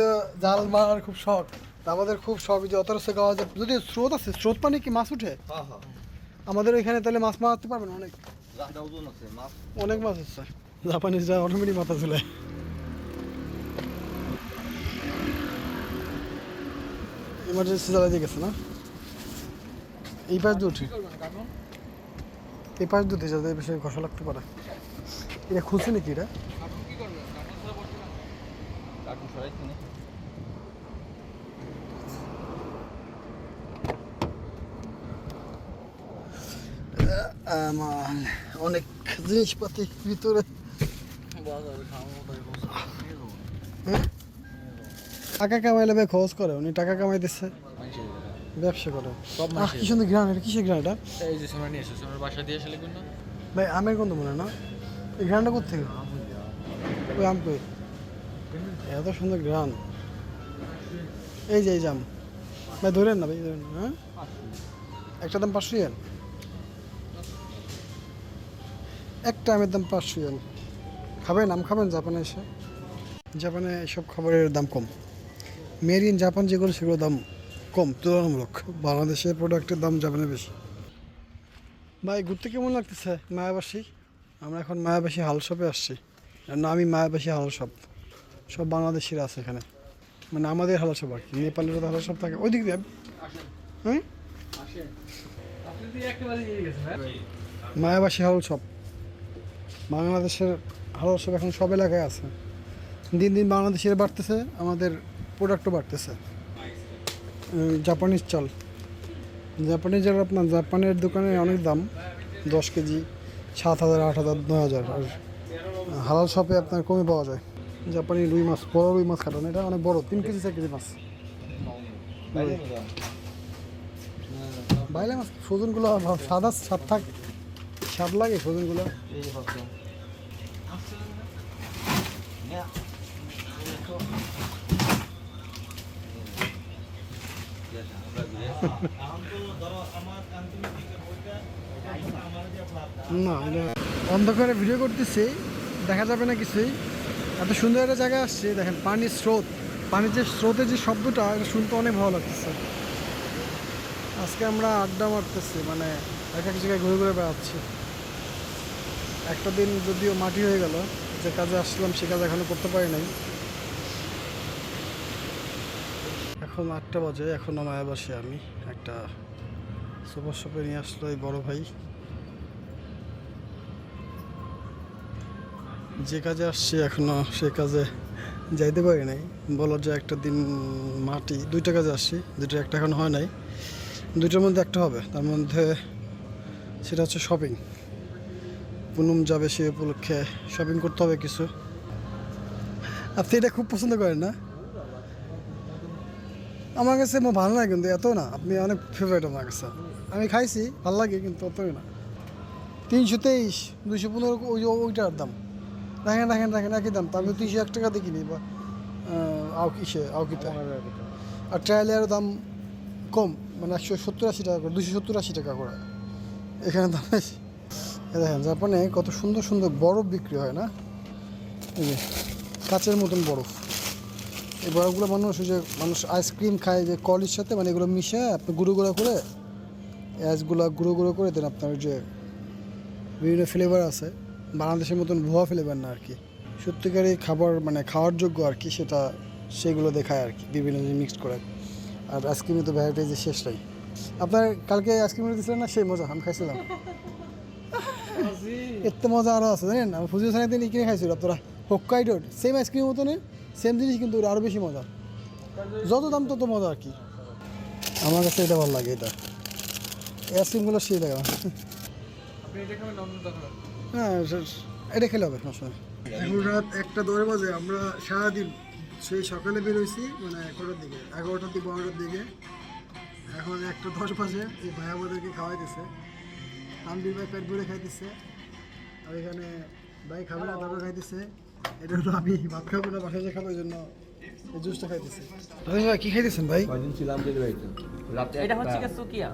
তো জাল মারার খুব শখ। আমাদের খুব শখ যে অত রসে গাওয়া যায় যদি স্রোত আছে স্রোত পানি কি মাছ উঠে? আমাদের এখানে তাহলে মাছ মারতে পারবেন অনেক? অনেক মাছ আছে। জাপানিজরা অটোমেটিক মাথা চলে ইমার্জেন্সি জ্বালাই দিয়ে গেছে না? এই পাশ দিয়ে উঠি। এই পাশ দিয়ে যাতে বেশি ঘষা লাগতে পারে। এটা খুলছে নাকি এটা? কার্টুন সরাইছি না আমার অনেক জিনিসপাতি ভিতরে? টাকা কামাইলে ভাই খরচ করে উনি টাকা কামাই দিচ্ছে ব্যবসা করে আহ, কি সুন্দর গ্রান এটা কিসের গ্রান এটা এই যে সোনা নিয়ে সোনার বাসা দিয়ে আসলে কোন ভাই আমের গন্ধ মনে না এই গ্রানটা কোথেকে ওই আম কই এত সুন্দর গ্রান এই যে, এই জাম ভাই, ধরেন না, ভাই, ধরেন হ্যাঁ? একটা দাম পাঁচশো ইয়েন একটা আমের দাম পাঁচশো ইয়েন খাবেন, আম খাবেন জাপানে এসে। জাপানে এসব খাবারের দাম কম। মেড ইন জাপান যেগুলো সেগুলো দাম কম, তুলনামূলক। বাংলাদেশের প্রোডাক্টের দাম জাপানে বেশি। ভাই, ঘুরতে কেমন লাগতেছে? মায়াবাসী? আমরা এখন মায়াবাসী হাল শপে আসছি। না, আমি মায়াবাসী হাল শপ সব বাংলাদেশিরা আছে এখানে। মানে আমাদের হাল শপ আর কি নেপালেরও হাল শপ থাকে। ওই দিক দিয়ে। হ্যাঁ মায়াবাসী হাল শপ বাংলাদেশের হাল শপ এখন সব এলাকায় আছে। দিন দিন বাংলাদেশের বাড়তেছে, আমাদের প্রোডাক্টও বাড়তেছে। জাপানিজ চাল। জাপানিজ চাল আপনার জাপানের দোকানে অনেক দাম, দশ কেজি, সাত হাজার, আট হাজার, নয় হাজার। আর হালাল শপে আপনার কমে পাওয়া যায়। জাপানি রুই মাছ বড় রুই মাছ খাটানো এটা অনেক বড় তিন কেজি চার কেজি মাছ। বাইলে মাছ সজনগুলো সাদা স্বাদ থাক স্বাদ লাগে সজনগুলো। না এটা অন্ধকারে ভিডিও করতেছি দেখা যাবে না কিছুই। এত সুন্দর একটা জায়গায় আসছে, দেখেন, পানির স্রোত। পানির যে স্রোতের যে শব্দটা, এটা শুনতে অনেক ভালো লাগতেছে। আজকে আমরা আড্ডা মারতেছি মানে এক এক জায়গায় ঘুরে ঘুরে বেড়াচ্ছি। একটা দিন যদিও মাটি হয়ে গেল, যে কাজে আসলাম সে কাজ এখনও করতে পারি নাই। এখন আটটা বাজে এখনও মায়াবাসে আমি, একটা সুপার শপে নিয়ে আসলো এই বড় ভাই। যে কাজে আসছি এখনও, সে কাজে যাইতে পারি নাই। বলো যে একটা দিন মাটি, দুইটা কাজে আসছি দুটো একটা এখন হয় নাই। দুইটার মধ্যে একটা হবে, তার মধ্যে সেটা হচ্ছে শপিং পুনম যাবে সে উপলক্ষে শপিং করতে হবে কিছু। আপনি এটা খুব পছন্দ করেন না? আমার কাছে আমার ভালো লাগে কিন্তু এত না, আপনি অনেক ফেভারিট আমার কাছে। আমি খাইছি, ভালো লাগে কিন্তু অতই না। তিনশো তেইশ, দুইশো পনেরো, ওই ওইটার দাম। দেখেন দেখেন দেখেন একই দাম। তা আমি তিনশো এক টাকা দিয়ে কিনি বা আহ, আও কিসে আউকিতে আর ট্রায়ালের দাম কম মানে একশো সত্তর আশি টাকা করে দুশো সত্তর আশি টাকা করে। এখানে দাম বেশি। দেখেন জাপানে কত সুন্দর সুন্দর বরফ বিক্রি হয় না? এই যে কাচের মতন বরফ। এই বরফগুলো মানুষ যে মানুষ আইসক্রিম খায় যে কলির সাথে মানে এগুলো মিশে আপনি গুঁড়ো গুঁড়ো করে অ্যাজগুলো গুঁড়ো গুঁড়ো করে দেন আপনার যে বিভিন্ন ফ্লেভার আছে। বাংলাদেশের মতন ভুয়া ফ্লেভার না আর কি। সত্যিকারই খাবার মানে খাওয়ার যোগ্য আর কি সেটা সেগুলো দেখায় আর কি বিভিন্ন জিনিস মিক্স করে। আর আইসক্রিমে তো ভ্যারাইটি যে শেষ নাই। আপনার কালকে আইসক্রিম দিয়েছিলেন না? সেই মজা আমি খাইছিলাম। এত মজা আরও আছে জানেন? আমি ফুজিও সানি দিন কিনে খাইছিল আপনারা হোক্কাইডোর সেম আইসক্রিম মতনই সেম জিনিস কিন্তু আরও বেশি মজা। যত দাম তত মজা আর কি। আমার কাছে এটা ভালো লাগে এটা। এই আইসক্রিমগুলো সেই লাগে হ্যাঁ এটা খেলে হবে সমস্যা। এখন রাত একটা দৌড়ে বাজে আমরা সারাদিন সেই সকালে বেরোইছি মানে এগারোটার দিকে এগারোটার দিকে বারোটার দিকে। এখন একটা দশ বাজে এই ভাই আমাদেরকে খাওয়াইতেছে। তানবির ভাই পেট ভরে খাইতেছে আর এখানে ভাই খাবে না তারপরে খাইতেছে। এটা হলো আমি ভাত খাব না বাসায় যে খাব এই জন্য এই জুসটা খাইতেছে। ভাই কী খাইতেছেন ভাই? কয়দিন ছিলাম ডেলিভারিতে রাতে এটা হচ্ছে সুকিয়া।